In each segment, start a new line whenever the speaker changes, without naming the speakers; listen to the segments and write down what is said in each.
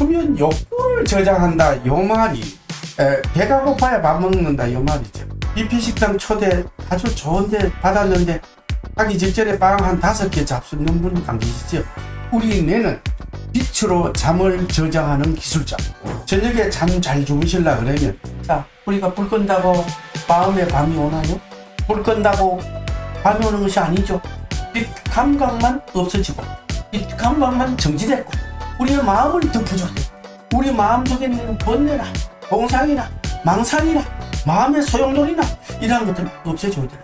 수면 욕구를 저장한다 요 말이. 에, 배가 고파야 밥 먹는다 요 말이죠. BP 식당 초대 아주 좋은데 받았는데 하기 직전에 빵 한 다섯 개 잡수는 분안 계시죠. 우리 뇌는 빛으로 잠을 저장하는 기술자. 저녁에 잠 잘 주무실라 그러면 자 우리가 불 끈다고 마음에 밤이 오나요? 불 끈다고 밤이 오는 것이 아니죠. 빛 감각만 없어지고 빛 감각만 정지됐고 우리의 마음을 덮어줘야 돼. 우리 마음 속에 있는 번뇌나 공상이나 망상이나 마음의 소용돌이나 이러한 것들 없애줘야 돼.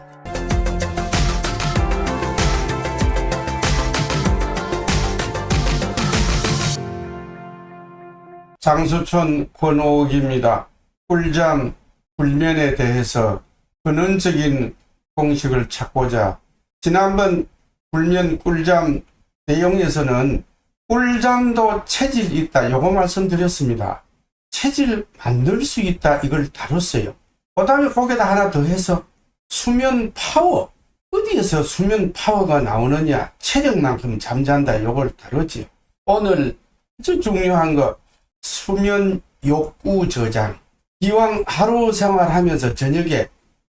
장수촌 권오옥입니다. 꿀잠, 불면에 대해서 근원적인 공식을 찾고자 지난번 불면 꿀잠 내용에서는 꿀잠도 체질이 있다. 요거 말씀드렸습니다. 체질 만들 수 있다. 이걸 다뤘어요. 그 다음에 거기다 하나 더 해서 수면 파워. 어디에서 수면 파워가 나오느냐. 체력만큼 잠잔다. 요걸 다뤘지요. 오늘 아주 중요한 거 수면 욕구 저장. 이왕 하루 생활하면서 저녁에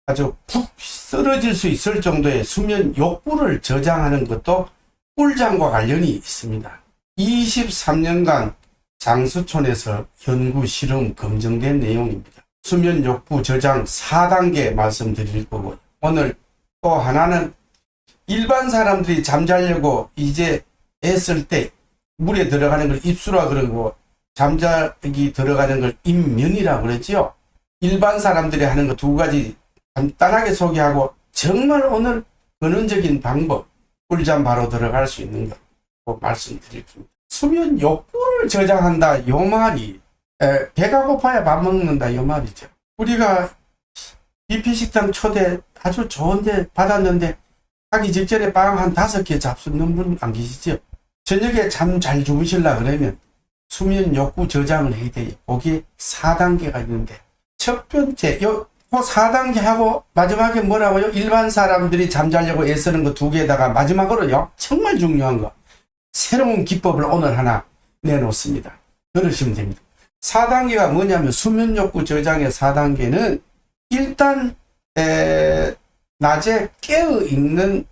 아주 푹 쓰러질 수 있을 정도의 수면 욕구를 저장하는 것도 꿀잠과 관련이 있습니다. 23년간 장수촌에서 연구 실험 검증된 내용입니다. 수면 욕구 저장 4단계 말씀드릴 거고 오늘 또 하나는 일반 사람들이 잠자려고 이제 애쓸 때 물에 들어가는 걸 입수라 그러고 잠자기 들어가는 걸 입면이라 그러지요. 일반 사람들이 하는 거 두 가지 간단하게 소개하고 정말 오늘 근원적인 방법 꿀잠 바로 들어갈 수 있는 거꼭 말씀드릴게요. 수면 욕구를 저장한다 요 말이 에, 배가 고파야 밥 먹는다 요 말이죠. 우리가 BP 식당 초대 아주 좋은데 받았는데 하기 직전에 빵 한 다섯 개 잡수는 분 안 계시죠? 저녁에 잠 잘 주무실라 그러면 수면 욕구 저장을 해야 돼요. 거기에 4단계가 있는데 첫 번째 요 4단계 하고 마지막에 뭐라고요? 일반 사람들이 잠자려고 애쓰는 거 두 개에다가 마지막으로요. 정말 중요한 거. 새로운 기법을 오늘 하나 내놓습니다. 들으시면 됩니다. 4단계가 뭐냐면 수면 욕구 저장의 4단계는 일단 에, 낮에 깨어 있는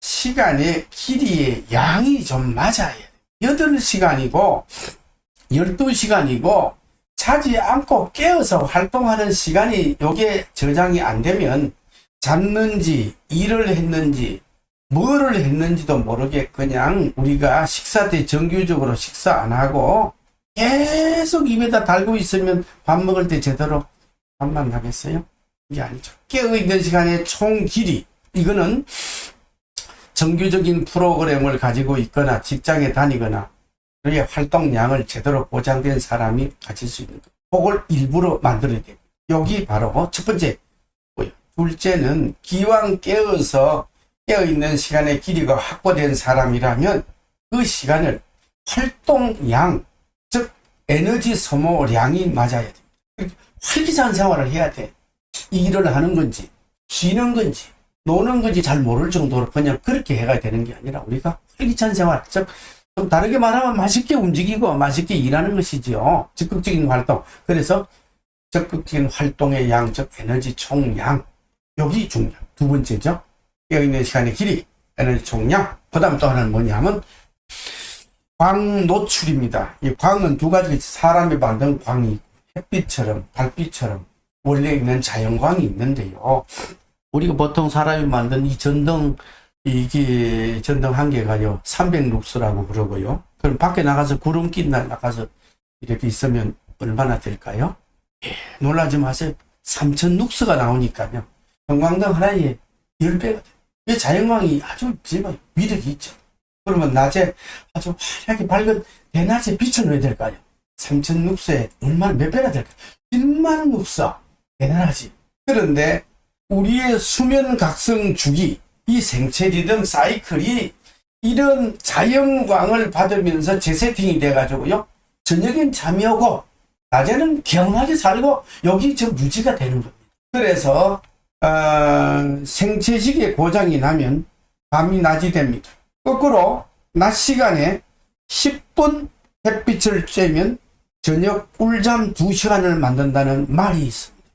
시간의 길이의 양이 좀 맞아야 돼요. 8시간이고 12시간이고 자지 않고 깨어서 활동하는 시간이 요게 저장이 안 되면 잤는지 일을 했는지 뭐를 했는지도 모르게 그냥 우리가 식사 때 정규적으로 식사 안 하고 계속 입에다 달고 있으면 밥 먹을 때 제대로 밥만 하겠어요? 이게 아니죠. 깨어있는 시간의 총 길이 이거는 정규적인 프로그램을 가지고 있거나 직장에 다니거나 그의 활동량을 제대로 보장된 사람이 가질 수 있는 것. 그걸 일부러 만들어야 됩니다. 여기 바로 첫 번째? 둘째는 기왕 깨어서 깨어있는 시간의 길이가 확보된 사람이라면 그 시간을 활동량, 즉 에너지 소모량이 맞아야 됩니다. 활기찬 생활을 해야 돼. 일을 하는 건지, 쉬는 건지, 노는 건지 잘 모를 정도로 그냥 그렇게 해가 되는 게 아니라 우리가 활기찬 생활, 즉, 좀 다르게 말하면 맛있게 움직이고 맛있게 일하는 것이지요. 적극적인 활동. 그래서 적극적인 활동의 양, 즉 에너지 총량. 여기 중요. 두 번째죠. 깨어있는 시간의 길이, 에너지 총량. 그 다음 또 하나는 뭐냐면 광 노출입니다. 이 광은 두 가지 사람이 만든 광이 햇빛처럼 달빛처럼 원래 있는 자연광이 있는데요. 우리가 보통 사람이 만든 이 전등 이게 전등 한 개가요 300룩스라고 그러고요. 그럼 밖에 나가서 구름 낀 날 나가서 이렇게 있으면 얼마나 될까요? 예, 놀라지 마세요. 3000 룩스가 나오니까요. 형광등 하나에 10배가 돼요. 이 자연광이 아주 정말 위력이 있죠. 그러면 낮에 아주 화려하게 밝은 대낮에 빛을 왜 될까요? 3000룩스에 얼마나 몇 배나 될까요? 10만 룩스. 대단하지. 그런데 우리의 수면 각성 주기, 이 생체 리듬 사이클이 이런 자연광을 받으면서 재세팅이 돼가지고요. 저녁엔 잠이 오고, 낮에는 개운하게 살고, 여기 저 유지가 되는 겁니다. 그래서, 어, 생체식의 고장이 나면 밤이 낮이 됩니다. 거꾸로, 낮 시간에 10분 햇빛을 쬐면 저녁 꿀잠 2시간을 만든다는 말이 있습니다.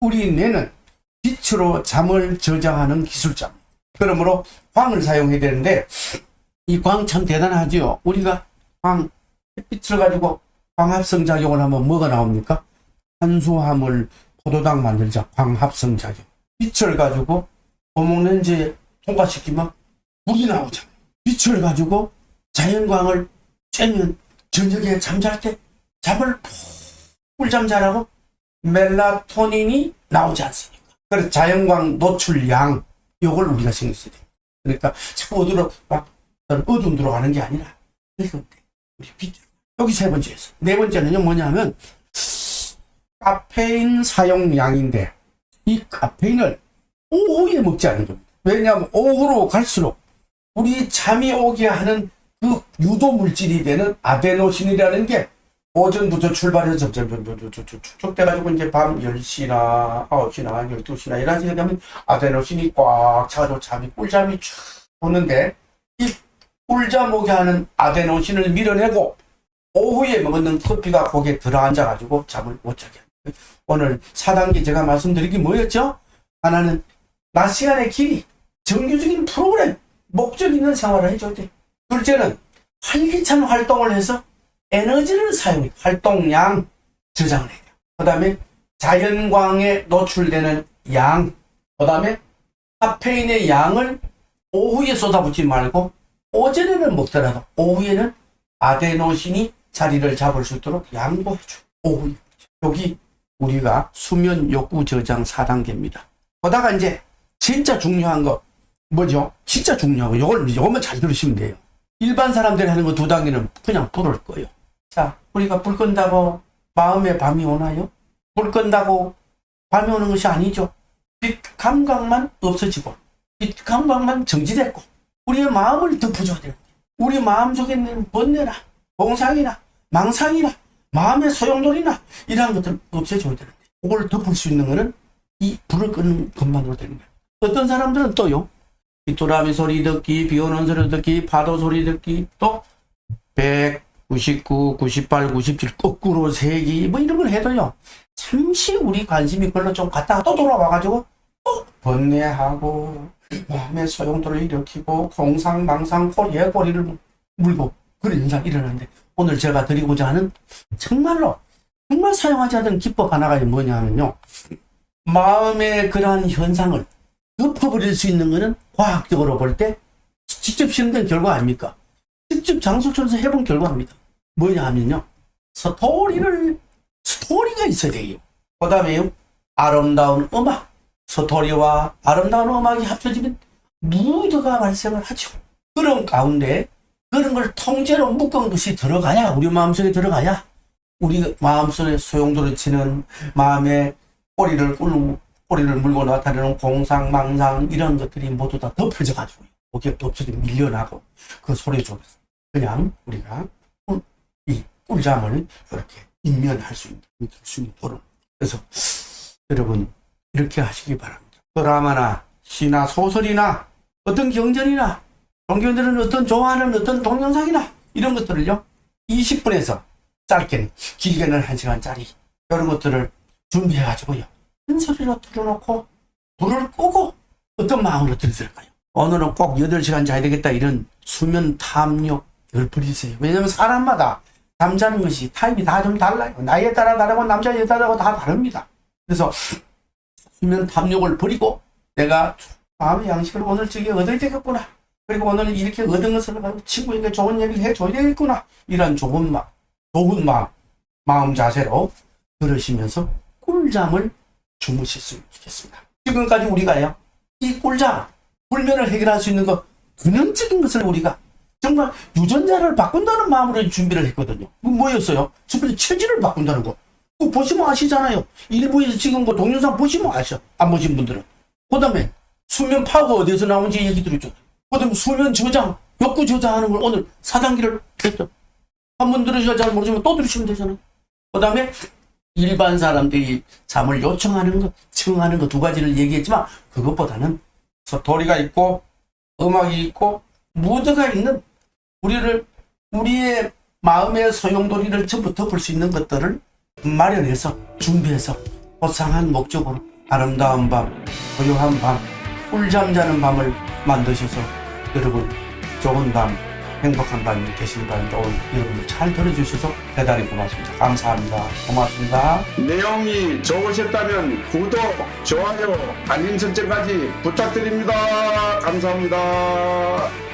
우리 뇌는 빛으로 잠을 저장하는 기술자입니다. 그러므로 광을 사용해야 되는데 이 광 참 대단하지요. 우리가 광 햇빛을 가지고 광합성 작용을 하면 뭐가 나옵니까? 탄수화물 포도당 만들자 광합성 작용. 빛을 가지고 고목 렌즈에 통과시키면 물이 나오잖아요. 빛을 가지고 자연광을 쬐면 저녁에 잠잘 때 잠을 푹 꿀잠 자라고 멜라토닌이 나오지 않습니까? 그래서 자연광 노출량 요걸 우리가 신경 써야 돼요. 그러니까 자꾸 어디로 막 어둠 들어가는 게 아니라 이거 우리 빛 여기 세 번째에서 네 번째는요 뭐냐면 카페인 사용량인데 이 카페인을 오후에 먹지 않는 겁니다. 왜냐하면 오후로 갈수록 우리 잠이 오게 하는 그 유도 물질이 되는 아데노신이라는 게 오전부터 출발해서 점점 점점 점점 축적돼가지고 이제 밤 10시나 9시나 12시나 11시가 되면 아데노신이 꽉 차가지고 잠이 꿀잠이 쫙 오는데 이 꿀잠 오게 하는 아데노신을 밀어내고 오후에 먹는 커피가 거기에 들어앉아가지고 잠을 못 자게. 오늘 4단계 제가 말씀드린 게 뭐였죠? 하나는 낮 시간의 길이 정규적인 프로그램 목적 있는 생활을 해줘야 돼. 둘째는 활기찬 활동을 해서 에너지를 사용해 활동량 저장을 해야 돼. 그 다음에 자연광에 노출되는 양, 그 다음에 카페인의 양을 오후에 쏟아붓지 말고 오전에는 먹더라도 오후에는 아데노신이 자리를 잡을 수 있도록 양보해줘. 오후에. 여기 우리가 수면 욕구 저장 4단계입니다. 보다가 이제 진짜 중요한 거 뭐죠? 진짜 중요한 거 요걸 요것만 잘 들으시면 돼요. 일반 사람들이 하는 거 두 단계는 그냥 불을 꺼요. 자, 우리가 불 끈다고 마음에 밤이 오나요? 불 끈다고 밤이 오는 것이 아니죠. 빛 감각만 없어지고 빛 감각만 정지됐고 우리의 마음을 덮어줘야 돼요. 우리 마음 속에 있는 번뇌나 공상이나 망상이나 마음의 소용돌이나 이러한 것들 없애줘야 되는데 그걸 덮을 수 있는 거는 이 불을 끄는 것만으로 되는 거예요. 어떤 사람들은 또요. 비토라미 소리 듣기, 비 오는 소리 듣기, 파도 소리 듣기, 또 100, 99, 98, 97 거꾸로 세기 뭐 이런 걸 해도요. 잠시 우리 관심이 걸로 좀 갔다가 또 돌아와가지고 또 번뇌하고 마음의 소용돌이를 일으키고 공상망상 꼬리에 꼬리를 물고 그런 현상이 일어나는데 오늘 제가 드리고자 하는 정말로 정말 사용하지 않은 기법 하나가 뭐냐면요. 마음의 그러한 현상을 덮어버릴 수 있는 것은 과학적으로 볼 때 직접 실험된 결과 아닙니까? 직접 장소촌에서 해본 결과입니다. 뭐냐 하면요. 스토리를, 스토리가 있어야 돼요. 그 다음에 아름다운 음악, 스토리와 아름다운 음악이 합쳐지면 무드가 발생을 하죠. 그런 가운데 그런 걸 통째로 묶은 것이 들어가야, 우리 마음속에 들어가야 우리 마음속에 소용돌이 치는 마음의 꼬리를 꿀고 꼬리를 물고 나타내는 공상, 망상 이런 것들이 모두 다 덮여져 가지고 거기에 덮쳐져 밀려나고 그 소리 속에서 그냥 우리가 꿀, 이 꿀잠을 이렇게 인면할 수 있는 들수 있도록 그래서 여러분 이렇게 하시기 바랍니다. 드라마나 시나 소설이나 어떤 경전이나 종교들은 어떤 좋아하는 어떤 동영상이나 이런 것들을요 20분에서 짧게는 길게는 1시간짜리 이런 것들을 준비해 가지고요 큰 소리로 틀어놓고 불을 끄고 어떤 마음으로 들으실까요? 오늘은 꼭 8시간 자야 되겠다 이런 수면 탐욕 을 버리세요. 왜냐면 사람마다 잠자는 것이 타입이 다 좀 달라요. 나이에 따라 다르고 남자 여자라고 다 다릅니다. 그래서 수면 탐욕을 버리고 내가 마음의 양식을 오늘 저기 얻어야 되겠구나. 그리고 오늘 이렇게 얻은 것을 가지고 친구에게 좋은 얘기를 해줘야 되겠구나. 이런 좋은 마, 좋은 마음, 마음 자세로 들으시면서 꿀잠을 주무실 수 있겠습니다. 지금까지 우리가요, 이 꿀잠, 불면을 해결할 수 있는 것, 근원적인 것을 우리가 정말 유전자를 바꾼다는 마음으로 준비를 했거든요. 그 뭐였어요? 특별히 체질을 바꾼다는 거. 그 보시면 아시잖아요. 일부에서 지금 그 동영상 보시면 아셔. 안 보신 분들은. 그 다음에 수면 파가 어디서 나온지 얘기 들었죠. 그 다음에 수면 저장, 욕구 저장하는 걸 오늘 4단계를 했죠. 한 번 들으셔야 잘 모르지만 또 들으시면 되잖아요. 그 다음에 일반 사람들이 잠을 요청하는 것, 청하는 것 두 가지를 얘기했지만 그것보다는 스토리가 있고 음악이 있고 무드가 있는 우리를 우리의 마음의 소용돌이를 전부 덮을 수 있는 것들을 마련해서 준비해서 호상한 목적으로 아름다운 밤, 고요한 밤, 꿀잠 자는 밤을 만드셔서 여러분 좋은 밤, 행복한 밤이 되시기 바랍니다. 오늘 여러분 잘 들어주셔서 대단히 고맙습니다. 감사합니다. 고맙습니다.
내용이 좋으셨다면 구독, 좋아요, 알림 설정까지 부탁드립니다. 감사합니다.